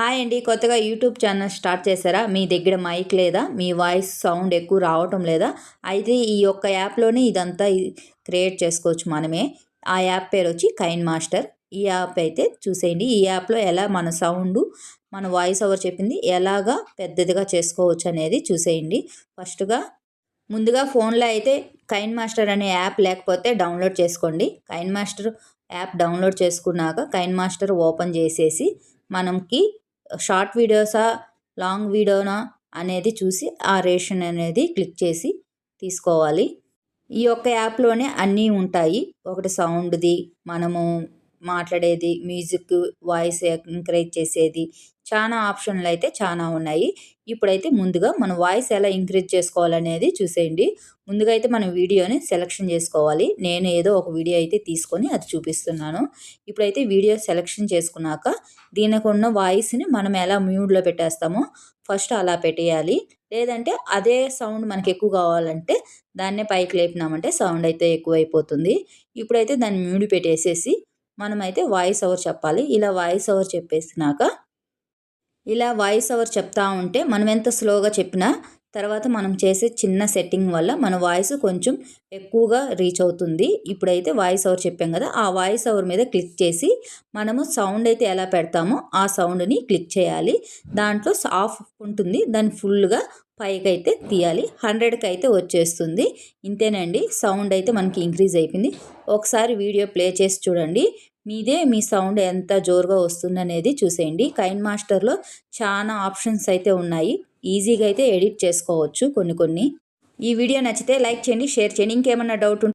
Hi అండి. కొత్తగా YouTube channel start చేశారా? మీ దగ్గర మైక్ లేదా? మీ వాయిస్ సౌండ్ ఎక్కువ రావటం లేదా? అయితే ఈ యొక్క యాప్లోనే ఇదంతా క్రియేట్ చేసుకోవచ్చు మనమే. ఆ యాప్ పేరు వచ్చి కైన్ మాస్టర్. ఈ యాప్ అయితే చూసేయండి. ఈ యాప్లో ఎలా మన సౌండ్ మన వాయిస్ ఓవర్ చెప్పింది ఎలాగా పెద్దదిగా చేసుకోవచ్చు అనేది చూసేయండి. ఫస్ట్గా ముందుగా ఫోన్లో అయితే కైన్ మాస్టర్ అనే యాప్ లేకపోతే డౌన్లోడ్ చేసుకోండి. కైన్ మాస్టర్ యాప్ డౌన్లోడ్ చేసుకున్నాక కైన్ మాస్టర్ ఓపెన్ చేసేసి మనకి షార్ట్ వీడియోసా లాంగ్ వీడియోనా అనేది చూసి ఆ రేషన్ అనేది క్లిక్ చేసి తీసుకోవాలి. ఈ యొక్క యాప్లోనే అన్నీ ఉంటాయి. ఒకటి సౌండ్ది మనము మాట్లాడేది మ్యూజిక్ వాయిస్ ఎంకరేజ్ చేసేది చాలా ఆప్షన్లు అయితే చాలా ఉన్నాయి. ఇప్పుడైతే ముందుగా మన వాయిస్ ఎలా ఇంక్రీజ్ చేసుకోవాలనేది చూసేయండి. ముందుగా అయితే మనం వీడియోని సెలెక్షన్ చేసుకోవాలి. నేను ఏదో ఒక వీడియో అయితే తీసుకొని అది చూపిస్తున్నాను. ఇప్పుడైతే వీడియో సెలెక్షన్ చేసుకున్నాక దీనికి ఉన్న వాయిస్ని మనం ఎలా మ్యూడ్లో పెట్టేస్తామో ఫస్ట్ అలా పెట్టేయాలి. లేదంటే అదే సౌండ్ మనకి ఎక్కువ కావాలంటే దాన్నే పైకి లేపినామంటే సౌండ్ అయితే ఎక్కువైపోతుంది. ఇప్పుడైతే దాన్ని మ్యూడ్ పెట్టేసేసి మనమైతే వాయిస్ ఓవర్ చెప్పాలి. ఇలా వాయిస్ ఓవర్ చెప్పేసినాక ఇలా వాయిస్ ఓవర్ చెప్తా ఉంటే మనం ఎంత స్లోగా చెప్పినా తర్వాత మనం చేసే చిన్న సెట్టింగ్ వల్ల మన వాయిస్ కొంచెం ఎక్కువగా రీచ్ అవుతుంది. ఇప్పుడైతే వాయిస్ ఓవర్ చెప్పాం కదా ఆ వాయిస్ ఓవర్ మీద క్లిక్ చేసి మనము సౌండ్ అయితే ఎలా పెడతామో ఆ సౌండ్ని క్లిక్ చేయాలి. దాంట్లో ఆఫ్ ఉంటుంది. దాన్ని ఫుల్గా పైకి అయితే తీయాలి. హండ్రెడ్కి అయితే వచ్చేస్తుంది. ఇంతేనండి. సౌండ్ అయితే మనకి ఇంక్రీజ్ అయిపోయింది. ఒకసారి వీడియో ప్లే చేసి చూడండి. మీదే మీ సౌండ్ ఎంత జోరుగా వస్తుందనేది చూసేయండి. కైన్ మాస్టర్లో చాలా ఆప్షన్స్ అయితే ఉన్నాయి. ఈజీగా అయితే ఎడిట్ చేసుకోవచ్చు కొన్ని కొన్ని. ఈ వీడియో నచ్చితే లైక్ చేయండి షేర్ చేయండి. ఇంకేమన్నా డౌట్